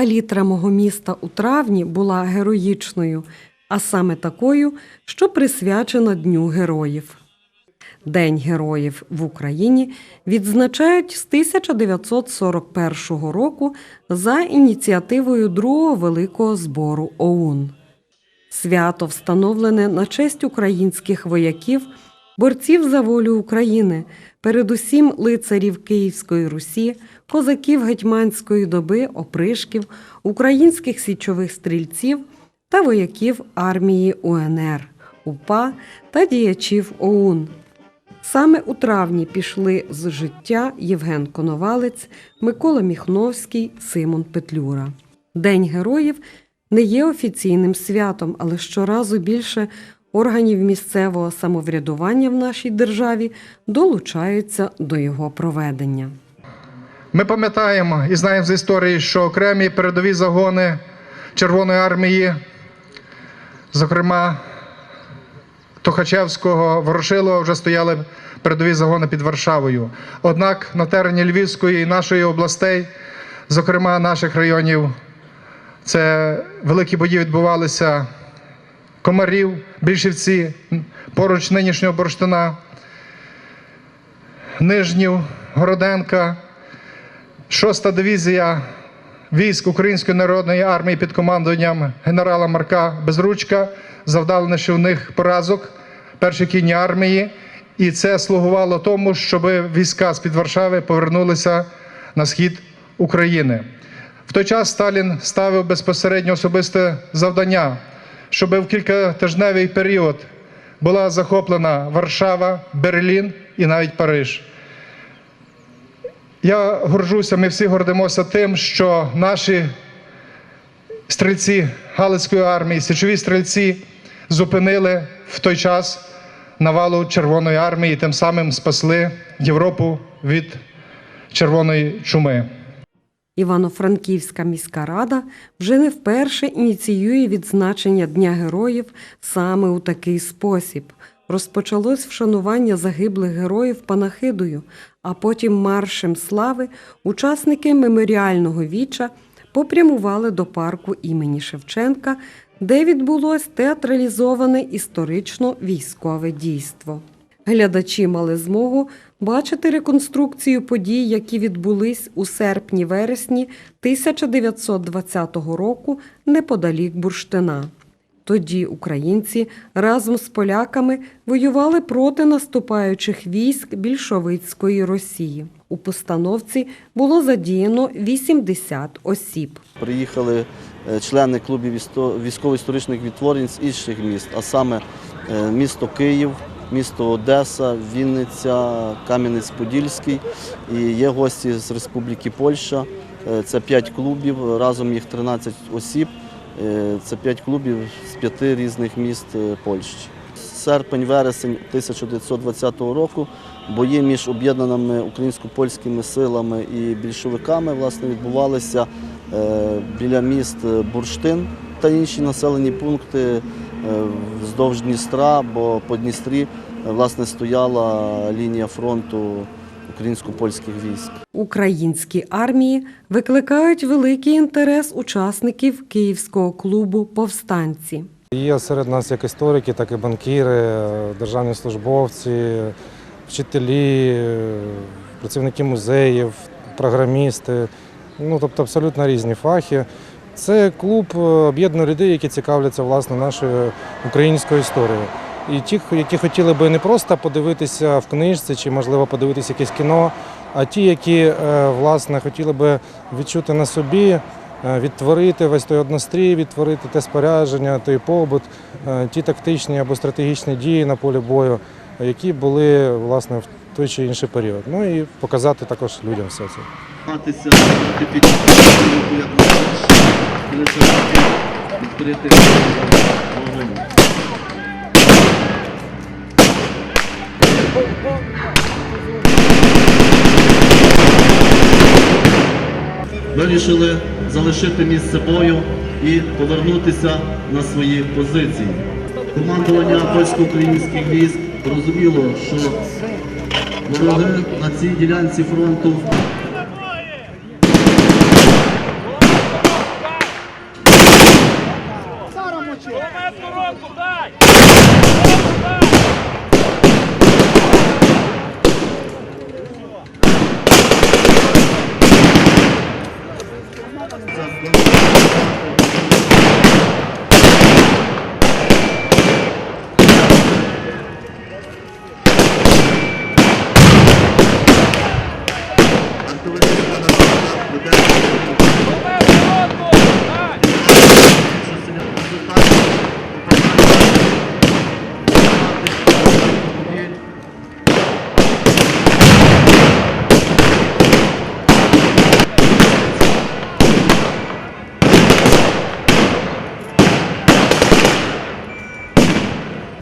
Палітра мого міста у травні була героїчною, а саме такою, що присвячена Дню героїв. День героїв в Україні відзначають з 1941 року за ініціативою Другого великого збору ОУН. Свято встановлене на честь українських вояків, борців за волю України, передусім лицарів Київської Русі, козаків гетьманської доби, опришків, українських січових стрільців та вояків армії УНР, УПА та діячів ОУН. Саме у травні пішли з життя Євген Коновалець, Микола Міхновський, Симон Петлюра. День героїв не є офіційним святом, але щоразу більше органів місцевого самоврядування в нашій державі долучаються до його проведення. Ми пам'ятаємо і знаємо з історії, що окремі передові загони Червоної армії, зокрема Тухачевського, Ворошилова, вже стояли передові загони під Варшавою. Однак на терені Львівської і нашої областей, зокрема наших районів, це великі бої відбувалися Комарів, Більшівці, поруч нинішнього Борштина, Нижнів, Городенка. Шоста дивізія військ Української народної армії під командуванням генерала Марка Безручка завдали нищівних поразок першій кінні армії, і це слугувало тому, щоб війська з-під Варшави повернулися на схід України. В той час Сталін ставив безпосередньо особисте завдання, щоб в кількатижневий період була захоплена Варшава, Берлін і навіть Париж. Я горжуся, ми всі гордимося тим, що наші стрільці Галицької армії, січові стрільці зупинили в той час навалу Червоної армії і тим самим спасли Європу від червоної чуми. Івано-Франківська міська рада вже не вперше ініціює відзначення Дня героїв саме у такий спосіб. Розпочалось вшанування загиблих героїв панахидою, а потім маршем слави учасники меморіального віча попрямували до парку імені Шевченка, де відбулось театралізоване історично військове дійство. Глядачі мали змогу бачити реконструкцію подій, які відбулись у серпні-вересні 1920 року неподалік Бурштина. Тоді українці разом з поляками воювали проти наступаючих військ більшовицької Росії. У постановці було задіяно 80 осіб. Приїхали е, члени клубів істо- військово-історичних відтворень з інших міст, а саме е, місто Київ, місто Одеса, Вінниця, Кам'янець-Подільський. І є гості з Республіки Польща. Е, Це 5 клубів, разом їх 13 осіб. Е, Це 5 клубів з п'яти різних міст е, Польщі. Серпень-вересень 1920 року бої між об'єднаними українсько-польськими силами і більшовиками власне відбувалися біля міст Бурштин та інші населені пункти вздовж Дністра, бо по Дністрі е, власне стояла лінія фронту українсько-польських військ. Українські армії викликають великий інтерес учасників Київського клубу Повстанці. Є серед нас як історики, так і банкіри, державні службовці, вчителі, працівники музеїв, програмісти, ну тобто абсолютно різні фахи. Це клуб е, об'єднує людей, які цікавляться власне нашою українською історією. І ті, які хотіли би не просто подивитися в книжці чи, можливо, подивитися якесь кіно, а ті, які е, власне хотіли би відчути на собі, е, відтворити весь той однострій, відтворити те спорядження, той побут, ті тактичні або стратегічні дії на полі бою, які були власне в той чи інший період. Ну і показати також людям все це. Матися під відкрити вогонь. Вирішили залишити місце бою і повернутися на свої позиції. Командування польсько-українських військ розуміло, що вороги на цій ділянці фронту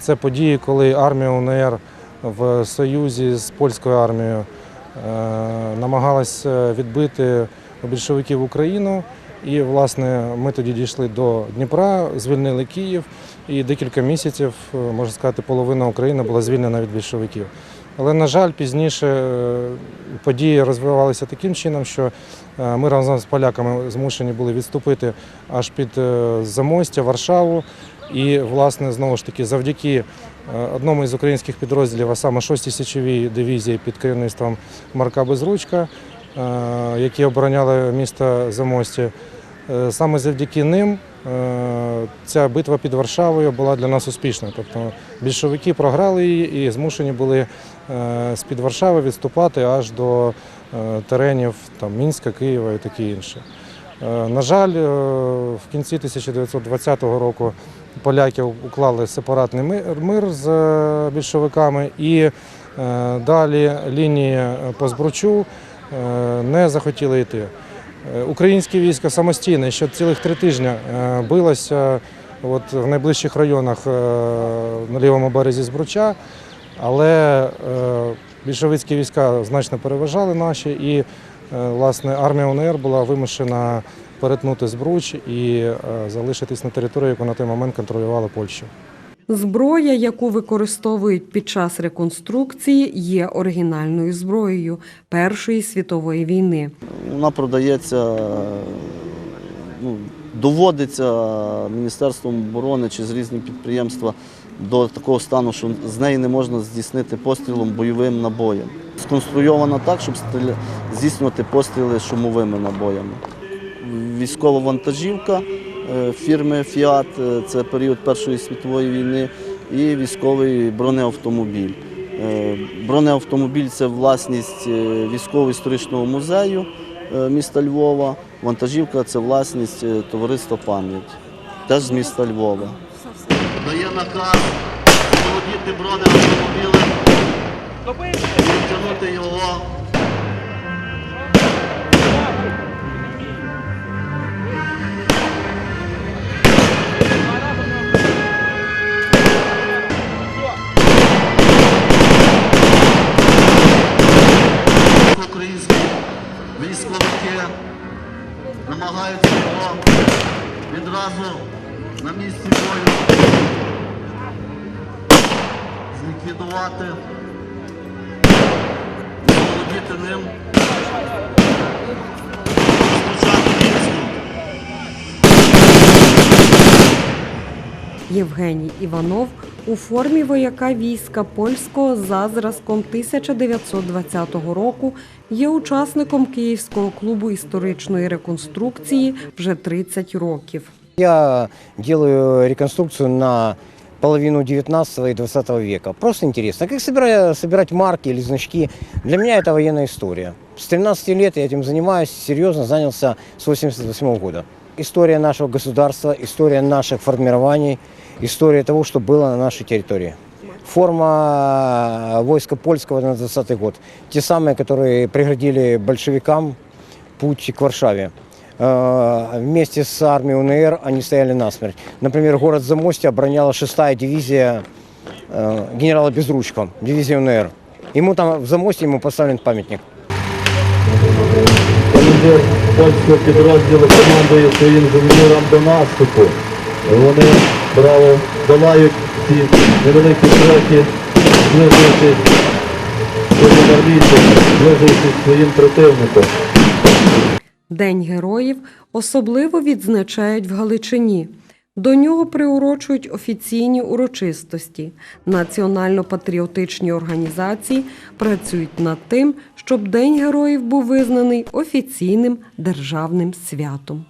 Це події, коли армія УНР в союзі з польською армією е, намагалась е, відбити більшовиків Україну. І, власне, ми тоді дійшли до Дніпра, звільнили Київ, і декілька місяців, е, можна сказати, половина України була звільнена від більшовиків. Але, на жаль, пізніше події розвивалися таким чином, що ми разом з поляками змушені були відступити аж під Замостя, Варшаву. І, власне, знову ж таки, завдяки е, одному із українських підрозділів, а саме 6-й січовій дивізії під керівництвом Марка Безручка, е, які обороняли місто Замості, е, саме завдяки ним ця битва під Варшавою була для нас успішною. Тобто більшовики програли її і змушені були е, з-під Варшави відступати аж до теренів там, Мінська, Києва і таке інше. На жаль, в кінці 1920 року поляки уклали сепаратний мир з е, більшовиками, і е, далі лінії е, по Збручу не захотіли йти. Українські війська самостійно ще цілих три тижні билося от в найближчих районах на лівому березі Збруча, але більшовицькі війська значно переважали наші, і власне армія УНР була вимушена перетнути Збруч і е, залишитись на території, яку на той момент контролювала Польща. Зброя, яку використовують під час реконструкції, є оригінальною зброєю Першої світової війни. Вона продається, е, ну, доводиться Міністерством оборони чи з різних підприємства до такого стану, що з неї не можна здійснити пострілом бойовим набоєм. Сконструйована так, щоб здійснювати постріли шумовими набоями. Військова вантажівка е, фірми Фіат, е, це період Першої світової війни, і військовий бронеавтомобіль. Е, Бронеавтомобіль це власність військово-історичного музею міста Львова. Вантажівка це власність е, товариства пам'ять, теж з міста Львова. Дає наказ володіти бронеавтомобілем, відтягнути його. Відразу на місці бою. Зліквідувати, володіти ним. Євгеній Іванов у формі вояка війська польського за зразком 1920 року є учасником Київського клубу історичної реконструкції вже 30 років. Я делаю реконструкцию на половину 19 и 20 века. Просто интересно. Как собира- собирать марки или значки? Для меня это военная история. С 13 лет я этим занимаюсь, серьезно занялся с 88 года. История нашего государства, история наших формирований, история того, что было на нашей территории. Форма войска польского на 20 год. Те самые, которые преградили большевикам путь к Варшаве. Э, Вместе с армией УНР они стояли насмерть. Например, город Замостье обороняла 6-я дивизия э, генерала Безручка, дивизия УНР. Ему там в Замостье ему поставлен памятник. Командир польського підрозділу командує своїм жовнірам до наступу. Вони браво долають ці невеликі кроки, зближуючись своїм армійцям, зближуючись своїм противником. День героїв особливо відзначають в Галичині. До нього приурочують офіційні урочистості. Національно-патріотичні організації працюють над тим, щоб День героїв був визнаний офіційним державним святом.